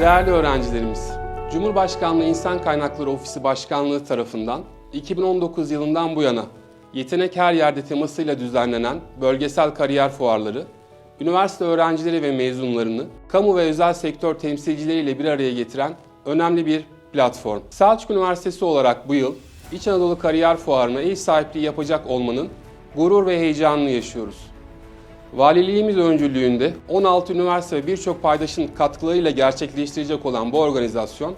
Değerli öğrencilerimiz, Cumhurbaşkanlığı İnsan Kaynakları Ofisi Başkanlığı tarafından 2019 yılından bu yana Yetenek Her Yerde temasıyla düzenlenen bölgesel kariyer fuarları, üniversite öğrencileri ve mezunlarını kamu ve özel sektör temsilcileriyle bir araya getiren önemli bir platform. Selçuk Üniversitesi olarak bu yıl İç Anadolu Kariyer Fuarı'na ev sahipliği yapacak olmanın gurur ve heyecanını yaşıyoruz. Valiliğimiz öncülüğünde 16 üniversite ve birçok paydaşın katkılarıyla gerçekleştirecek olan bu organizasyon,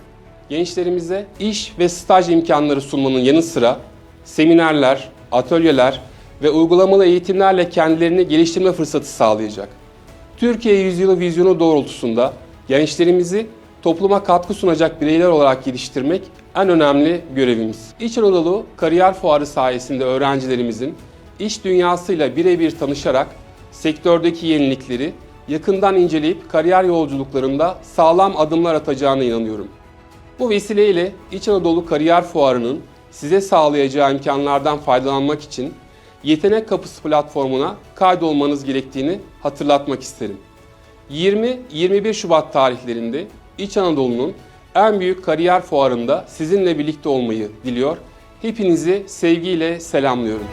gençlerimize iş ve staj imkanları sunmanın yanı sıra seminerler, atölyeler ve uygulamalı eğitimlerle kendilerini geliştirme fırsatı sağlayacak. Türkiye Yüzyılı vizyonu doğrultusunda gençlerimizi topluma katkı sunacak bireyler olarak geliştirmek en önemli görevimiz. İç Anadolu Kariyer Fuarı sayesinde öğrencilerimizin iş dünyasıyla birebir tanışarak sektördeki yenilikleri yakından inceleyip kariyer yolculuklarında sağlam adımlar atacağına inanıyorum. Bu vesileyle İç Anadolu Kariyer Fuarı'nın size sağlayacağı imkanlardan faydalanmak için Yetenek Kapısı platformuna kaydolmanız gerektiğini hatırlatmak isterim. 20-21 Şubat tarihlerinde İç Anadolu'nun en büyük kariyer fuarında sizinle birlikte olmayı diliyor. Hepinizi sevgiyle selamlıyorum.